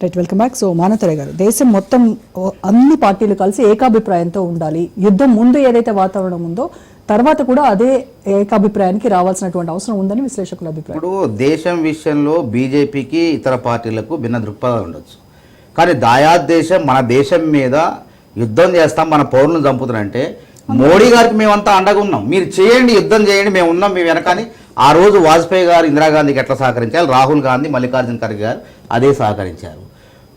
Right welcome back so మానతరే గారు దేశం మొత్తం ఓ, అన్ని పార్టీలు కలిసి ఏకాభిప్రాయంతో ఉండాలి. యుద్ధం ముందు ఏదైతే వాతావరణం ఉందో తర్వాత కూడా అదే ఏకాభిప్రాయానికి రావాల్సినటువంటి అవసరం ఉందని విశ్లేషకుల అభిప్రాయం. ఇప్పుడు దేశం విషయంలో బీజేపీకి ఇతర పార్టీలకు భిన్న దృక్పథాలు ఉండొచ్చు. కానీ దాయాద్ దేశం మన దేశం మీద యుద్ధం చేస్తాం మన పౌరులను చంపుతున్నారంటే మోడీ గారికి మేమంతా అండగా ఉన్నాం. మీరు చేయండి యుద్ధం చేయండి మేము ఉన్నాం మీ వెనకని. ఆ రోజు వాజ్పేయి గారు ఇందిరాగాంధీకి ఎట్లా సహకరించారు? రాహుల్ గాంధీ మల్లికార్జున ఖర్గే గారు అదే సహకరించారు.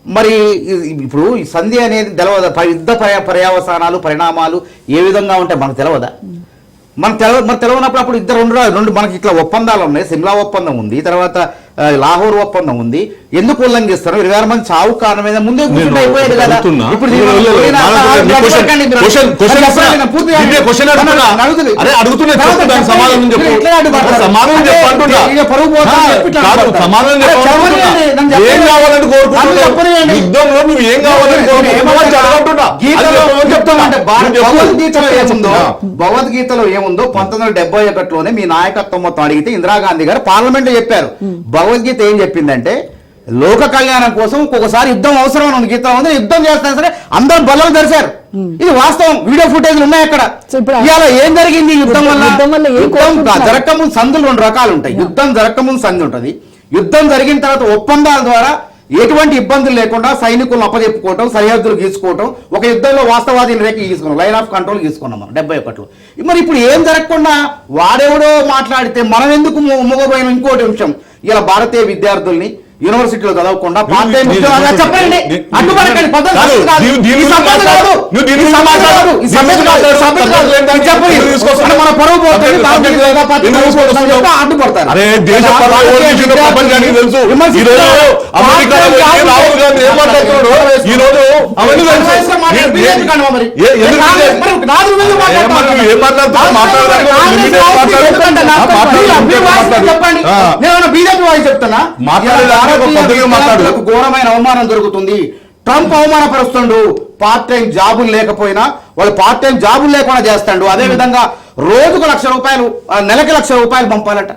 మరి ఇప్పుడు సంధి అనేది తెలవదా? యుద్ధ పర్యా పర్యావసానాలు పరిణామాలు ఏ విధంగా ఉంటాయి మనకు తెలవదా? మనకు తెలవ మనకు తెలవనప్పుడు అప్పుడు ఇద్దరు రెండు రెండు మనకి ఇట్లా ఒప్పందాలు ఉన్నాయి. సిమ్లా ఒప్పందం ఉంది. తర్వాత లాహోర్ ఒప్పందం ఉంది. ఎందుకు ఉల్లంఘిస్తారు? ఇరవై ఆరు మంది చావు కారణమైన ముందే కదా. ఇప్పుడు. భగవద్గీతలో ఏముందో? పంతొమ్మిది వందల డెబ్బై ఒకటిలోనే మీ నాయకత్వం మొత్తం అడిగితే ఇందిరాగాంధీ గారు పార్లమెంట్లో చెప్పారు భగవద్గీత ఏం చెప్పిందంటే లోక కళ్యాణం కోసం ఒక్కొక్కసారి యుద్ధం అవసరం అని గీత ఉంది యుద్ధం చేస్తాను సరే అందరూ బల్లలు తెరిచారు. ఇది వాస్తవం. వీడియో ఫుటేజ్లు ఉన్నాయి అక్కడ. ఇవాళ ఏం జరిగింది యుద్ధం వల్ల? యుద్ధం? జరగకముందు సందులు రెండు రకాలు ఉంటాయి. యుద్ధం జరగకముందు సంధి ఉంటుంది. యుద్ధం జరిగిన తర్వాత ఒప్పందాల ద్వారా ఎటువంటి ఇబ్బందులు లేకుండా సైనికులను అప్పచెప్పుకోవటం సరిహద్దులు గీసుకోవటం ఒక యుద్ధంలో వాస్తవాది రేఖ గీసుకున్నాం లైన్ ఆఫ్ కంట్రోల్ గీసుకున్నాం మనం డెబ్బై ఒకటిలో. మరి ఇప్పుడు ఏం జరగకుండా వాడెవడో మాట్లాడితే మనం ఎందుకు మొగబోయిన? ఇంకోటి విషయం ఇలా భారతీయ విద్యార్థుల్ని యూనివర్సిటీలో చదవకుండా చెప్పండి. నేను బీజేపీ చెప్తున్నా పద్ధతిగా మాట్లాడు. ఘోరమైన అవమానం జరుగుతుంది. ట్రంప్ అవమానపరుస్తుండు. పార్ట్ టైం జాబులు లేకపోయినా వాళ్ళు పార్ట్ టైం జాబులు లేకుండా చేస్తాడు. అదే విధంగా రోజుకు లక్ష రూపాయలు నెలకి లక్ష రూపాయలు పంపాలట.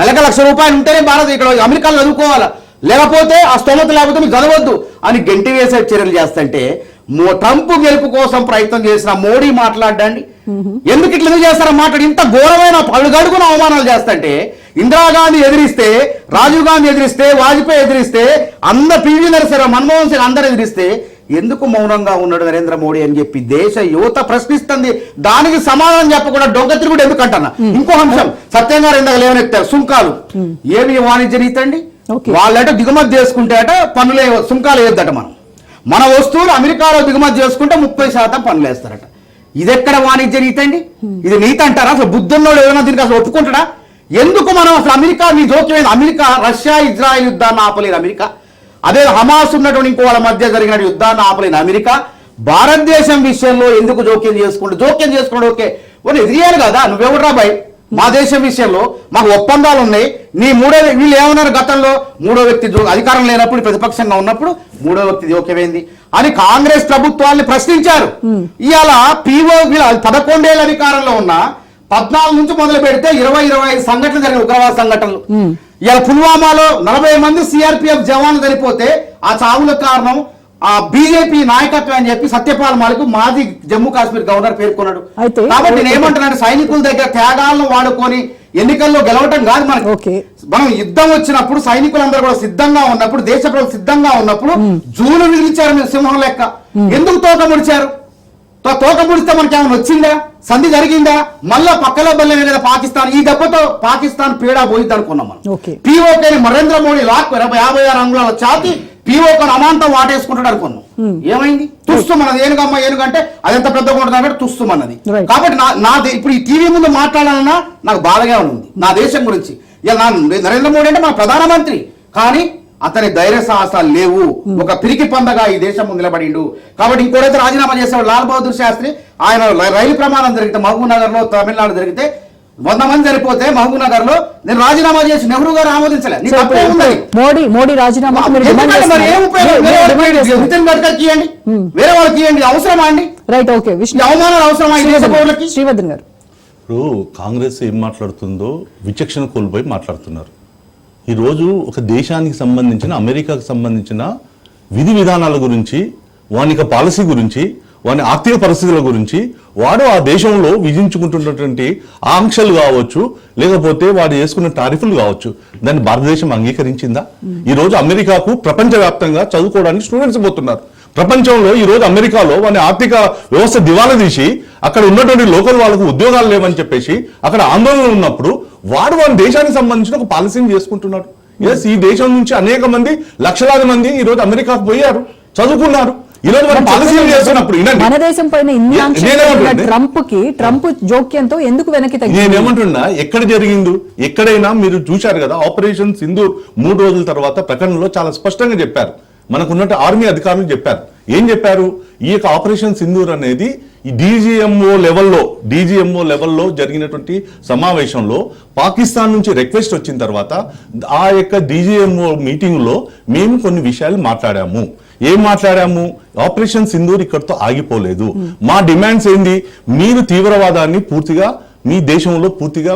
నెలకి లక్ష రూపాయలు ఉంటేనే భారత్ ఇక్కడ అమెరికాలో చదువుకోవాలా. లేకపోతే ఆ స్తోమత లేకపోతే మీరు చదవద్దు అని గంటి వేసే చర్యలు చేస్తుంటే ట్రంప్ గెలుపు కోసం ప్రయత్నం చేసిన మోడీ మాట్లాడండి. ఎందుకు ఇట్లా ఎందుకు చేస్తారో మాట్లాడి ఇంత ఘోరమైన పలుగడుగున అవమానాలు చేస్తుంటే ఇందిరాగాంధీ ఎదిరిస్తే రాజీవ్ గాంధీ ఎదిరిస్తే వాజ్పేయి ఎదిరిస్తే అందరు పివి నరసింహ మన్మోహన్ సింగ్ అందరు ఎదిరిస్తే ఎందుకు మౌనంగా ఉన్నాడు నరేంద్ర మోడీ అని చెప్పి దేశ యువత ప్రశ్నిస్తుంది. దానికి సమాధానం చెప్పకుండా డొంక తిరుగుడు ఎందుకు అంటున్నా ఇంకో అంశం సత్యం గారు ఇందాక లేవనెత్తారు సుంకాలు. ఏమి వాణిజ్య రీతి అండి. వాళ్ళట దిగుమతి చేసుకుంటే అట పన్నులే సుంకాలు వేయద్దట మనం. మన వస్తువులు అమెరికాలో దిగుమతి చేసుకుంటే ముప్పై శాతం పన్నులు వేస్తారట. ఇది ఎక్కడ వాణిజ్య నీతి అండి ఇది నీతి అంటారా అసలు బుద్ధున్నోడు ఏమైనా దీనికి అసలు ఒప్పుకుంటాడా? ఎందుకు మనం అసలు అమెరికా మీ జోక్యం అమెరికా రష్యా ఇజ్రాయెల్ యుద్ధాన్ని ఆపలేదు అమెరికా? అదే హమాస్ ఉన్నటువంటి ఇంకో వాళ్ళ మధ్య జరిగిన యుద్ధాన్ని ఆపలేదు అమెరికా? భారతదేశం విషయంలో ఎందుకు జోక్యం చేసుకుంటూ జోక్యం చేసుకున్నాడు ఓకే. వాళ్ళు ఎదిరియాలి కదా? నువ్వెవడరా బాయ్? మా దేశం విషయంలో మాకు ఒప్పందాలు ఉన్నాయి. నీ మూడో వీళ్ళు ఏమన్నారు గతంలో? మూడో వ్యక్తి అధికారం లేనప్పుడు ప్రతిపక్షంగా ఉన్నప్పుడు మూడో వ్యక్తి జోక్యమైంది అని కాంగ్రెస్ ప్రభుత్వాన్ని ప్రశ్నించారు. ఇవాళ పీఓ వీళ్ళ పదకొండేళ్ళ అధికారంలో ఉన్న పద్నాలుగు నుంచి మొదలు పెడితే ఇరవై ఇరవై ఐదు సంఘటనలు జరిగిన ఉగ్రవాద సంఘటనలు. ఇవాళ పుల్వామాలో నలభై మంది సిఆర్పిఎఫ్ జవాన్లు చనిపోతే ఆ చావులకు కారణం ఆ బీజేపీ నాయకత్వం అని చెప్పి సత్యపాల్ మాలిక్ మాజీ జమ్మూ కాశ్మీర్ గవర్నర్ పేర్కొన్నాడు. కాబట్టి నేను ఏమంటున్నాను సైనికుల దగ్గర త్యాగాలను వాడుకొని ఎన్నికల్లో గెలవటం కాదు మనకి. మనం యుద్ధం వచ్చినప్పుడు సైనికులందరూ కూడా సిద్ధంగా ఉన్నప్పుడు దేశ ప్రజలు సిద్ధంగా ఉన్నప్పుడు జూలు విధించారు మీరు సింహం లెక్క. ఎందుకు తోక ముడిచారు? తోక ముడిస్తే మనకి ఏమైనా వచ్చిందా? సంధి జరిగిందా? మళ్ళా పక్కలో బల్లే కదా పాకిస్తాన్ ఈ దెబ్బతో పాకిస్తాన్ పీడా పోయింది అనుకున్నాం మనం. ఓకే. పీఓకే నరేంద్ర మోడీ లాక్ యాభై ఆరు అంగుళాల ఛాతి పీఓకను అమాంతం వాటేసుకుంటాడు అనుకున్నాం. ఏమైంది? తుస్తు మనది. ఏనుగమ్మ ఏనుగంటే అది ఎంత పెద్దగా ఉంటుంది అంటే తుస్తుమన్నది. కాబట్టి నా నా ఇప్పుడు ఈ టీవీ ముందు మాట్లాడాలన్నా నాకు బాధగా ఉంది. నా దేశం గురించి. ఇలా నా నరేంద్ర మోడీ అంటే మన ప్రధానమంత్రి. కానీ అతని ధైర్య సాహసాలు లేవు. ఒక పిరికి పందగా ఈ దేశం ముందు నిలబడిండు. కాబట్టి ఇంకోడైతే రాజీనామా చేసేవాడు లాల్ బహదూర్ శాస్త్రి. ఆయన రైలు ప్రమాదం జరిగితే మహబూబ్ నగర్లో తమిళనాడు జరిగితే వంద మంది చనిపోతే మహబూబ్ నగర్లో నేను రాజీనామా చేసి నెహ్రూ గారు ఆమోదించలే. నీ సో తప్పే ఇప్పుడు ఉన్నది. మోడీ మోడీ రాజీనామా? చేస్తున్నారు. వేరే ఇవ్వండి. అవసరమా అండి? Right okay. విష్ణు. అవమానాలు అవసరమా ఈ దేశ పౌరులకి శ్రీవర్ధన్ గారు. ఇప్పుడు కాంగ్రెస్ ఏం మాట్లాడుతుందో విచక్షణ కోల్పోయి మాట్లాడుతున్నారు. ఈరోజు ఒక దేశానికి సంబంధించిన అమెరికాకు సంబంధించిన విధి విధానాల గురించి వాని యొక్క పాలసీ గురించి వాని ఆర్థిక పరిస్థితుల గురించి వాడు ఆ దేశంలో విధించుకుంటున్నటువంటి ఆంక్షలు కావచ్చు లేకపోతే వాడు చేసుకున్న టారిఫ్లు కావచ్చు దాన్ని భారతదేశం అంగీకరించిందా? ఈ రోజు అమెరికాకు ప్రపంచవ్యాప్తంగా చదువుకోవడానికి స్టూడెంట్స్ పోతున్నారు. ప్రపంచంలో ఈ రోజు అమెరికాలో వాని ఆర్థిక వ్యవస్థ దివాలా తీసి అక్కడ ఉన్నటువంటి లోకల్ వాళ్ళకు ఉద్యోగాలు లేవని చెప్పేసి అక్కడ ఆందోళన ఉన్నప్పుడు వాడు వాని దేశానికి సంబంధించిన ఒక పాలసీని చేసుకుంటున్నాడు. ఎస్ ఈ దేశం నుంచి అనేక మంది లక్షలాది మంది ఈ రోజు అమెరికాకు పోయారు చదువుకున్నారు. ఈ రోజు మనం పాలసీలు చేస్తున్నప్పుడు. మన దేశం పైన ట్రంప్కి ట్రంప్ జోక్యంతో ఎందుకు వెనక్కి తగ్గింది? నేనేమంటున్నా? ఎక్కడ జరిగింది ఎక్కడైనా మీరు చూశారు కదా ఆపరేషన్ సింధూర్ మూడు రోజుల తర్వాత ప్రకటనలో చాలా స్పష్టంగా చెప్పారు. మనకున్నట్టు ఆర్మీ అధికారులు చెప్పారు. ఏం చెప్పారు? ఈ యొక్క ఆపరేషన్ సింధూర్ అనేది ఈ డీజీఎంఓ లెవెల్లో డీజీఎంఓ లెవెల్లో జరిగినటువంటి సమావేశంలో పాకిస్తాన్ నుంచి రిక్వెస్ట్ వచ్చిన తర్వాత ఆ యొక్క డీజీఎంఓ మీటింగ్లో మేము కొన్ని విషయాలు మాట్లాడాము. ఏం మాట్లాడాము? ఆపరేషన్ సింధూర్ ఇక్కడితో ఆగిపోలేదు. మా డిమాండ్స్ ఏంది? మీరు తీవ్రవాదాన్ని పూర్తిగా మీ దేశంలో పూర్తిగా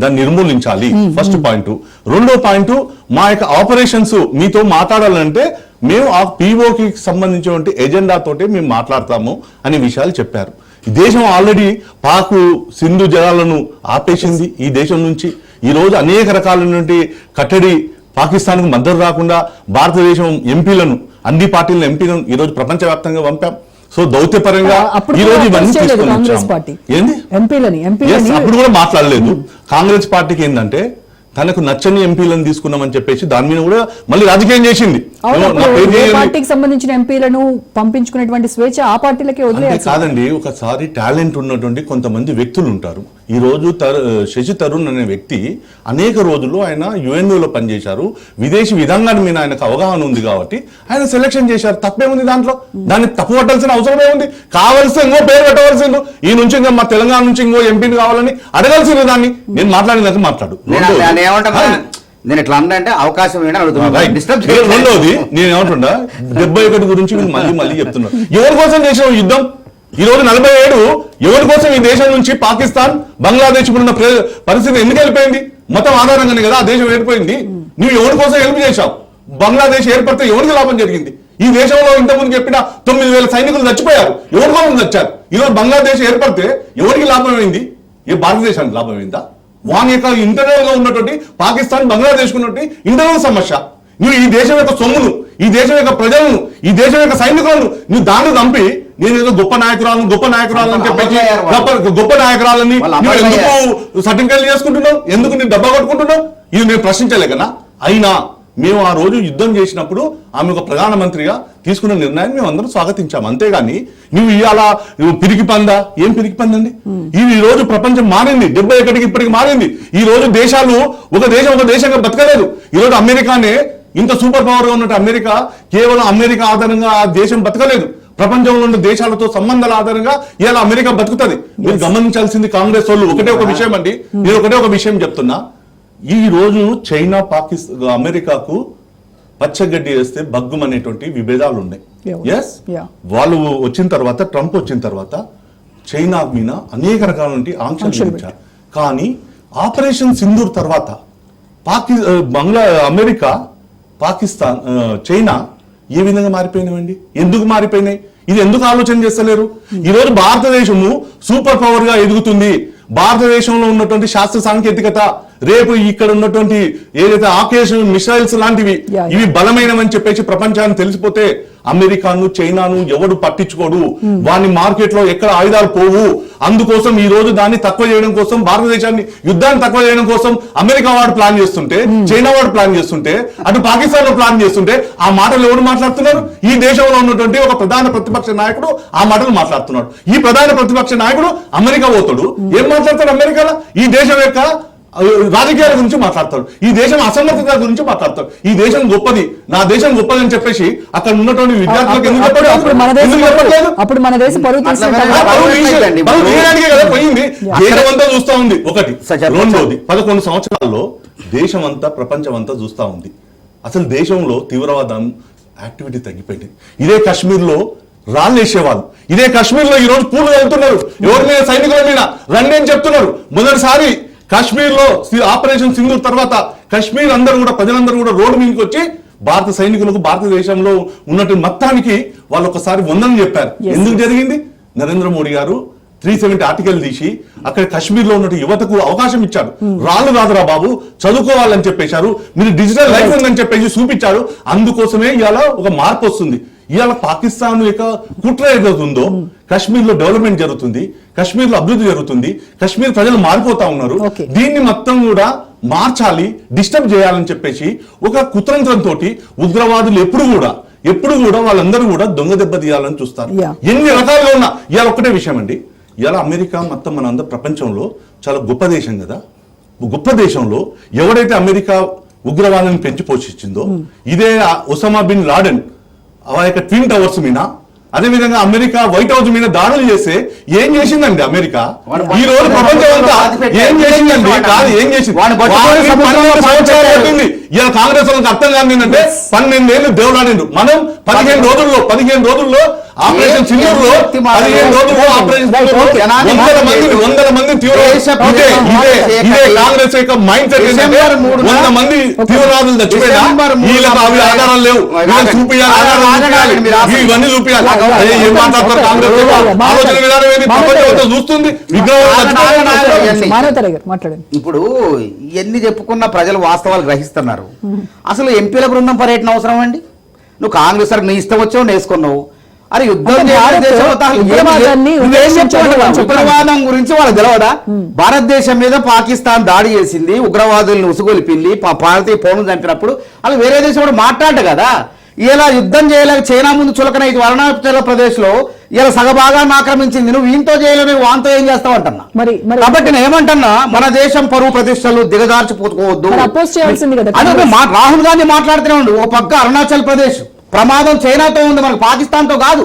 దాన్ని నిర్మూలించాలి. ఫస్ట్ పాయింట్ రెండో పాయింట్ మా యొక్క ఆపరేషన్స్ మీతో మాట్లాడాలంటే మేము ఆ పీఓకి సంబంధించినటువంటి ఎజెండా తోటి మేము మాట్లాడతాము అనే విషయాలు చెప్పారు. ఈ దేశం ఆల్రెడీ పాకు సింధు జలాలను ఆపేసింది ఈ దేశం నుంచి. ఈ రోజు అనేక రకాలైనటువంటి కట్టడి పాకిస్తాన్కు మద్దతు రాకుండా భారతదేశం ఎంపీలను అన్ని పార్టీల ఎంపీలను ఈ రోజు ప్రపంచవ్యాప్తంగా పంపాం. సో దౌత్యపరంగా ఈ రోజు ఇవన్నీ తీసుకొని అప్పుడు కూడా మాట్లాడలేదు. కాంగ్రెస్ పార్టీకి ఏంటంటే తనకు నచ్చని ఎంపీలను తీసుకున్నామని చెప్పేసి దాని మీద కూడా మళ్ళీ రాజకీయం చేసింది. పార్టీకి సంబంధించిన ఎంపీలను పంపించుకునేటువంటి స్వేచ్ఛ ఆ పార్టీలకే వదిలేయాలి కాదండి ఒకసారి టాలెంట్ ఉన్నటువంటి కొంతమంది వ్యక్తులు ఉంటారు. ఈ రోజు తరు శశి తరుణ్ అనే వ్యక్తి అనేక రోజులు ఆయన యుఎన్ఓలో పనిచేశారు. విదేశీ విధానాన్ని మీద ఆయనకు అవగాహన ఉంది కాబట్టి ఆయన సెలెక్షన్ చేశారు. తప్పేముంది దాంట్లో? దాన్ని తప్పు పట్టాల్సిన అవసరమే ఉంది. కావాల్సిన ఇంకో పేరు పెట్టవలసిండు ఈ నుంచి ఇంకా మా తెలంగాణ నుంచి ఇంకో ఎంపీని కావాలని అడగాల్సింది దాన్ని. నేను మాట్లాడినట్టు మాట్లాడు. నేను ఇట్లా అంటే అవకాశం రెండోది నేను ఏమంటున్నా డెబ్బై ఒకటి గురించి మళ్ళీ మళ్ళీ చెప్తున్నారు. ఎవరి కోసం చేసిన యుద్ధం? ఈ రోజు నలభై ఏడు ఎవరి కోసం ఈ దేశం నుంచి పాకిస్తాన్ బంగ్లాదేశ్ ఉన్న ప్ర- పరిస్థితి ఎందుకు వెళ్ళిపోయింది? మొత్తం ఆధారంగానే కదా ఆ దేశం వెళ్ళిపోయింది. నువ్వు ఎవరి కోసం హెల్ప్ చేశావు? బంగ్లాదేశ్ ఏర్పడితే ఎవరికి లాభం జరిగింది? ఈ దేశంలో ఇంతకుముందు చెప్పిన తొమ్మిది వేల సైనికులు చచ్చిపోయారు. ఎవరి కోసం చచ్చారు? ఈ రోజు బంగ్లాదేశ్ ఏర్పడితే ఎవరికి లాభం అయింది? ఏ భారతదేశానికి లాభం అయిందా? వాని యొక్క ఇంటర్నల్గా ఉన్నటువంటి పాకిస్తాన్ బంగ్లాదేశ్ ఉన్నటువంటి ఇంటర్నల్ సమస్య. నువ్వు ఈ దేశం యొక్క సొమ్మును ఈ దేశం యొక్క ప్రజలను ఈ దేశం యొక్క సైనికులను నువ్వు దాన్ని చంపి నేను ఏదో గొప్ప నాయకురాలను గొప్ప నాయకురాలను అని చెప్పేసి వాళ్ళు. గొప్ప గొప్ప నాయకురాలని నువ్వు. ఎందుకు సర్టిఫికేట్ చేసుకుంటున్నావు? ఎందుకు నేను డబ్బా కొట్టుకుంటున్నావు? ఇది నేను ప్రశ్నించలేకనా? అయినా మేము ఆ రోజు యుద్ధం చేసినప్పుడు ఆమె ఒక ప్రధానమంత్రిగా తీసుకున్న నిర్ణయాన్ని మేము అందరం స్వాగతించాం. అంతేగాని నువ్వు ఇవాళ నువ్వు పిరికి పందా? ఏం పిరికి పందండి? ఇది ఈ రోజు ప్రపంచం మారింది. డెబ్బై ఒకటికి ఇప్పటికి మారింది. ఈ రోజు దేశాలు ఒక దేశం ఒక దేశంగా బతకలేదు ఈ రోజు అమెరికానే ఇంత సూపర్ పవర్గా ఉన్నట్టు అమెరికా కేవలం అమెరికా ఆధారంగా ఆ దేశం బతకలేదు ప్రపంచంలో ఉన్న దేశాలతో సంబంధాల ఆధారంగా ఇలా అమెరికా బతుకుతుంది. మీరు గమనించాల్సింది కాంగ్రెస్ వాళ్ళు ఒకటే ఒక విషయం అండి. నేను ఒకటే ఒక విషయం చెప్తున్నా. ఈ రోజు చైనా పాకిస్తాన్ అమెరికాకు పచ్చగడ్డి వేస్తే భగ్గుం అనేటువంటి విభేదాలు ఉన్నాయి. ఎస్. వాళ్ళు వచ్చిన తర్వాత ట్రంప్ వచ్చిన తర్వాత చైనా మీద అనేక రకాల ఆంక్షలు విధించారు. కానీ ఆపరేషన్ సింధూర్ తర్వాత పాకి బంగ్లా అమెరికా పాకిస్తాన్ చైనా ఏ విధంగా మారిపోయినాయండి ఎందుకు మారిపోయినాయి? ఇది ఎందుకు ఆలోచన చేస్తలేరు? ఈ రోజు భారతదేశము సూపర్ పవర్గా ఎదుగుతుంది. భారతదేశంలో ఉన్నటువంటి శాస్త్ర సాంకేతికత రేపు ఇక్కడ ఉన్నటువంటి ఏదైతే ఆకేష్ మిసైల్స్ లాంటివి. ఇవి బలమైనవని చెప్పేసి ప్రపంచానికి తెలిసిపోతే అమెరికాను చైనాను ఎవడు పట్టించుకోడు. వాని మార్కెట్లో ఎక్కడ ఆయుధాలు పోవు. అందుకోసం ఈ రోజు దాన్ని తక్కువ చేయడం కోసం భారతదేశాన్ని యుద్ధాన్ని తక్కువ చేయడం కోసం అమెరికా వాడు ప్లాన్ చేస్తుంటే చైనా వాడు ప్లాన్ చేస్తుంటే అటు పాకిస్తాన్లో ప్లాన్ చేస్తుంటే ఆ మాటలు ఎవరు మాట్లాడుతున్నారు? ఈ దేశంలో ఉన్నటువంటి ఒక ప్రధాన ప్రతిపక్ష నాయకుడు ఆ మాటలు మాట్లాడుతున్నాడు. ఈ ప్రధాన ప్రతిపక్ష నాయకుడు అమెరికా పోతాడు. ఏం మాట్లాడతాడు అమెరికాలో? ఈ దేశం యొక్క రాజకీయాల గురించి మాట్లాడతాడు. ఈ దేశం అసమర్థత గురించి మాట్లాడతాడు. ఈ దేశం గొప్పది. నా దేశం గొప్పది అని చెప్పేసి అక్కడ ఉన్నటువంటి విద్యార్థులకు ఎందుకు అప్పుడు మన దేశం కాదు. పోయింది. దేశం అంతా చూస్తా ఉంది. ఒకటి. రెండోది. పదకొండు సంవత్సరాల్లో దేశం అంతా ప్రపంచం అంతా చూస్తా ఉంది. అసలు దేశంలో తీవ్రవాదం యాక్టివిటీ తగ్గిపోయింది. ఇదే కాశ్మీర్లో రాళ్ళు వేసేవాళ్ళు. ఇదే కాశ్మీర్లో ఈ రోజు పూలు వెళ్తున్నారు ఎవరి మీద? సైనికుల మీద. రండి అని చెప్తున్నారు. మొదటిసారి కాశ్మీర్లో ఆపరేషన్ సింధూర్ తర్వాత కాశ్మీర్ అందరూ కూడా ప్రజలందరూ కూడా రోడ్డు మీదకి వచ్చి భారత సైనికులకు భారతదేశంలో ఉన్నటువంటి మొత్తానికి వాళ్ళు ఒకసారి వందనం చెప్పారు. ఎందుకు జరిగింది? నరేంద్ర మోడీ గారు త్రీ సెవెంటీ ఆర్టికల్ తీసి అక్కడ కశ్మీర్లో ఉన్న యువతకు అవకాశం ఇచ్చారు రాళ్ళు కాదురా బాబు చదువుకోవాలని చెప్పేశారు. మీరు డిజిటల్ లైఫ్ ఉందని చెప్పేసి చూపించారు అందుకోసమే ఇవాళ ఒక మార్పు వస్తుంది. ఇవాళ పాకిస్తాన్ యొక్క కుట్ర ఏదవుతుందో కశ్మీర్లో డెవలప్మెంట్ జరుగుతుంది కశ్మీర్లో అభివృద్ధి జరుగుతుంది కశ్మీర్ ప్రజలు మారిపోతా ఉన్నారు. దీన్ని మొత్తం కూడా మార్చాలి డిస్టర్బ్ చేయాలని చెప్పేసి ఒక కుతంత్రంతో ఉగ్రవాదులు ఎప్పుడు కూడా ఎప్పుడు కూడా వాళ్ళందరూ కూడా దొంగ దెబ్బ తీయాలని చూస్తారు. ఎన్ని రకాలుగా ఉన్నా ఇవాళ ఒకటే విషయం అండి ఇవాళ అమెరికా మొత్తం మన అందరు ప్రపంచంలో చాలా గొప్ప దేశం కదా. గొప్ప దేశంలో ఎవడైతే అమెరికా ఉగ్రవాదాన్ని పెంచి పోషించిందో ఇదే ఒసామా బిన్ లాడెన్ ఆ యొక్క ట్విన్ టవర్స్ మీద అదే విధంగా అమెరికా వైట్ హౌస్ మీద దాడులు చేస్తే ఏం చేసిందండి అమెరికా? ఈ రోజు ప్రపంచం అంతా బాధ పెట్టాడు. ఏం చేసిందండి? కాదు ఏం చేసింది? ఇలా కాంగ్రెస్ వాళ్ళకి అర్థం కాదు ఏంటంటే పన్నెండేళ్ళు దేవుడాడిండు మనం పదిహేను. రోజుల్లో పదిహేను రోజుల్లో ఆపరేషన్లో? పదిహేను రోజుల్లో ఆపరేషన్ Right, సింగూర్లో okay. జనాన్ని వందల మంది. వందల మంది ఇదే. కాంగ్రెస్ యొక్క మైండ్ సెట్ వంద మంది తీవ్రవాదులు చచ్చిపోయినా వీళ్ళకి అవి ఆధారాలు లేవు ఆధారాలు ఆగండి. ఇవన్నీ అదే ఏం. మాట్లాడతారు కాంగ్రెస్. ఆలోచన విధానం ఏంది ప్రపంచం చూస్తుంది ఇప్పుడు ఎన్ని చెప్పుకున్న ప్రజలు వాస్తవాలు గ్రహిస్తున్నారు అసలు ఎంపీల బృందం పర్యటన అవసరం అండి నువ్వు కాంగ్రెస్ సార్ నీ ఇష్టం వచ్చావు నేసుకున్నావు అరే యుద్ధం. ఉగ్రవాదం గురించి వాళ్ళకి తెలియదా భారతదేశం మీద పాకిస్తాన్ దాడి చేసింది ఉగ్రవాదుల్ని ఉసుగొలిపింది భారతీయ పౌరులు చంపినప్పుడు అలా వేరే దేశం కూడా మాట్లాడట కదా? ఇలా యుద్ధం చేయలేక చైనా ముందు చులకన ఇది అరుణాచల ప్రదేశ్లో ఇలా సగభాగాన్ని ఆక్రమించింది. నువ్వు వీంతో చేయలేవు నువ్వు వాంతో ఏం చేస్తావు అంటున్నా? మరి కాబట్టి నేను ఏమంటున్నా మన దేశం పరువు ప్రతిష్టలు కదా అదే రాహుల్ గాంధీ మాట్లాడుతూనే ఉండు ఓ పక్క అరుణాచల్ ప్రదేశ్. ప్రమాదం చైనాతో ఉంది మనకు పాకిస్తాన్తో కాదు.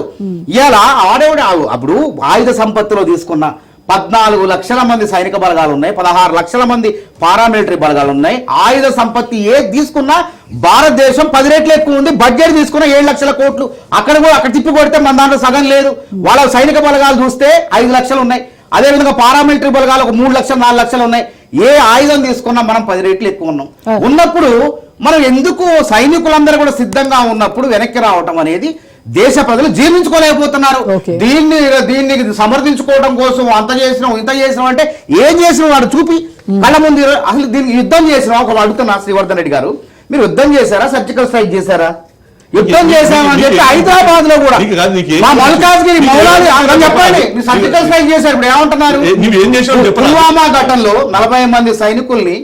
ఇవాళ ఆడేవిడ అప్పుడు ఆయుధ సంపత్తిలో తీసుకున్న పద్నాలుగు లక్షల మంది సైనిక బలగాలు ఉన్నాయి పదహారు లక్షల మంది పారామిలిటరీ బలగాలు ఉన్నాయి. ఆయుధ సంపత్తి ఏది తీసుకున్నా భారతదేశం పది రెట్లు ఎక్కువ ఉంది బడ్జెట్ తీసుకున్న ఏడు లక్షల కోట్లు. అక్కడ కూడా అక్కడ తిప్పి కొడితే మన దాంట్లో సగం లేదు. వాళ్ళ సైనిక బలగాలు చూస్తే ఐదు లక్షలు ఉన్నాయి. అదేవిధంగా పారామిలిటరీ బలగాలు ఒక మూడు లక్షలు నాలుగు లక్షలు ఉన్నాయి. ఏ ఆయుధం తీసుకున్నా మనం పది రెట్లు ఎక్కువ ఉన్నాం. ఉన్నప్పుడు మనం ఎందుకు సైనికులందరూ కూడా సిద్ధంగా ఉన్నప్పుడు వెనక్కి రావటం అనేది దేశ ప్రజలు జీర్ణించుకోలేకపోతున్నారు. దీన్ని దీన్ని సమర్థించుకోవడం కోసం అంత చేసినాం ఇంత చేసినాం అంటే ఏం చేసిన వాడు చూపి. కళ్ళ ముందు అసలు దీనికి యుద్ధం చేసినాం ఒక అడుగుతున్నా శ్రీవర్ధన్ రెడ్డి గారు. మీరు యుద్ధం చేశారా? సర్జికల్ స్ట్రైక్ చేశారా? యుద్ధం చేశామని చెప్పి హైదరాబాద్లో కూడా. మా? మల్కాజ్గిరి మౌలాలి? చెప్పండి. సర్జికల్ స్ట్రైక్ చేశారు ఇప్పుడు ఏమంటున్నారు? పుల్వామా ఘటనలో నలభై మంది సైనికుల్ని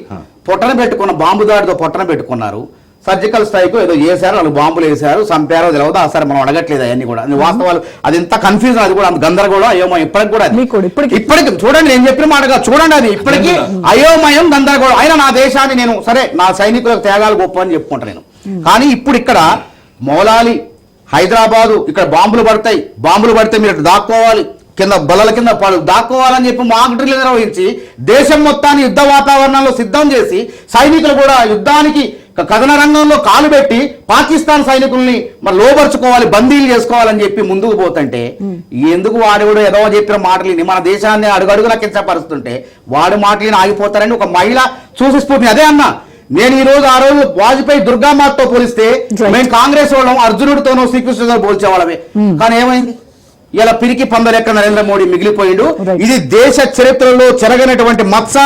పొట్టన పెట్టుకున్న బాంబు దాడితో పొట్టన పెట్టుకున్నారు. సర్జికల్ స్ట్రైక్ ఏదో చేశారు వాళ్ళు బాంబులు వేశారు చంపారో తెలియదు ఆ సరే మనం అడగట్లేదు అవన్నీ కూడా. అది వాస్తవాలు అది ఎంత కన్ఫ్యూజన్ అది కూడా అంత గందరగోళం అయోమయం. ఇప్పటికి కూడా ఇప్పటికి- ఇప్పటికి చూడండి నేను చెప్పిన మాటగా చూడండి అది. ఇప్పటికీ అయోమయం గందరగోళం. అయినా నా దేశాన్ని నేను సరే నా సైనికులకు త్యాగాలు గొప్ప అని చెప్పుకుంటా నేను. కానీ ఇప్పుడు ఇక్కడ మౌలాలి హైదరాబాదు ఇక్కడ బాంబులు పడతాయి. బాంబులు పడితే మీరు దాక్కోవాలి. కింద బలల కింద పడు దాక్కోవాలని చెప్పి మాక్ డ్రిల్ నిర్వహించి దేశం మొత్తాన్ని యుద్ధ వాతావరణంలో సిద్ధం చేసి సైనికులు కూడా యుద్ధానికి కథన రంగంలో కాలు పెట్టి పాకిస్తాన్ సైనికుల్ని మరి లోబరుచుకోవాలి బందీలు చేసుకోవాలని చెప్పి ముందుకు పోతుంటే ఎందుకు వాడు కూడా ఏదో చెప్పిన మాటలు మన దేశాన్ని అడుగడుగున కించపరుస్తుంటే వాడి మాటలు ఆగిపోతారని ఒక మహిళ చూసి స్ఫూర్తి. అదే అన్నా నేను ఈ రోజు ఆ రోజు వాజ్పేయి దుర్గామాతతో పోలిస్తే. మేము కాంగ్రెస్ వాళ్ళం అర్జునుడితోనో శ్రీకృష్ణుడితో పోల్చేవాళ్ళమే. కానీ ఏమైంది? ఇలా పిరికి పందలెక్క నరేంద్ర మోడీ మిగిలిపోయిండు. ఇది దేశ చరిత్రలో చెరగనటువంటి మత్స.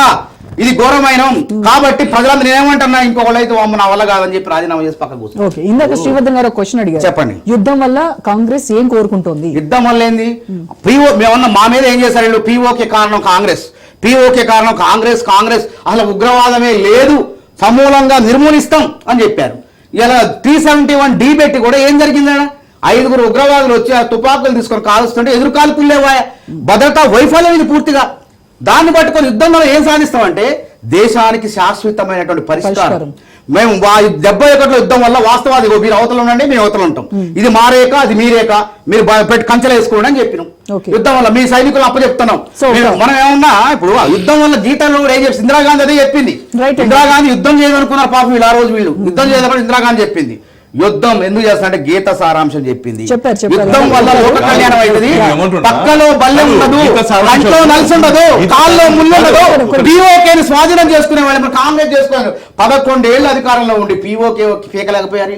ఇది ఘోరమైన. కాబట్టి ప్రజలందరూ నేనేమంటున్నా ఇంకొకళ్ళు అయితే అమ్మ నా వల్ల కాదని చెప్పి రాజీనామా చేసి పక్కకు కూర్చున్నారు. ఓకే ఇందాక శ్రీవర్ధన్ గారు క్వశ్చన్ అడిగారు. చెప్పండి. యుద్ధం వల్ల కాంగ్రెస్ ఏం కోరుకుంటోంది? యుద్ధం వల్ల ఏంది? పిఓ మేమన్నా మా మీద ఏం చేశారు పిఓకే కారణం కాంగ్రెస్. పిఓకే కారణం కాంగ్రెస్ కాంగ్రెస్. అసలు ఉగ్రవాదమే లేదు. సమూలంగా నిర్మూలిస్తాం అని చెప్పారు. ఇలా త్రీ సెవెంటీ వన్ డి పెట్టి కూడా ఏం జరిగిందడ? ఐదుగురు ఉగ్రవాదులు వచ్చి ఆ తుపాకులు తీసుకొని కాలుస్తుంటే ఎదురు కాల్పులేవా భద్రతా వైఫల్యం ఇది పూర్తిగా. దాన్ని పట్టుకొని యుద్ధంలో ఏం సాధిస్తామంటే దేశానికి శాశ్వతమైనటువంటి పరిష్కారం. మేము డెబ్బై ఒకటిలో యుద్ధం వల్ల వాస్తవాది మీరు అవతల ఉండండి మేము అవతల ఉంటాం. ఇది మా రేఖ అది మీ రేఖ మీరు పెట్టి కంచెలు వేసుకోండి అని చెప్పినాం. యుద్ధం వల్ల మీ సైనికులు అప్పచెప్తున్నాం. మనం ఏమన్నా ఇప్పుడు యుద్ధం వల్ల గీతల్లో కూడా ఏం చెప్పి ఇందిరాగాంధీ అదే చెప్పింది. ఇందిరాగాంధీ యుద్ధం చేయదనుకున్నారు పాపం వీళ్ళు ఆ రోజు వీళ్ళు. యుద్ధం చేయదనుకుని ఇందిరాగాంధీ చెప్పింది. యుద్ధం ఎందుకు చేస్తారంటే గీత సారాంశం చెప్పింది. యుద్ధం వల్ల లోక కళ్యాణం అయింది? పక్కలో బల్లెం ఉండదు. కంట్లో నలిసి ఉండదు గీత కాల్లో ముళ్ళు ఉండదు సారాంశం. పిఓకేని స్వాధీనం చేసుకునే వాళ్ళు ఇప్పుడు కాంగ్రెస్ చేసుకున్నారు పదకొండేళ్ళు అధికారంలో ఉండి పిఓకే పీకలేకపోయారు.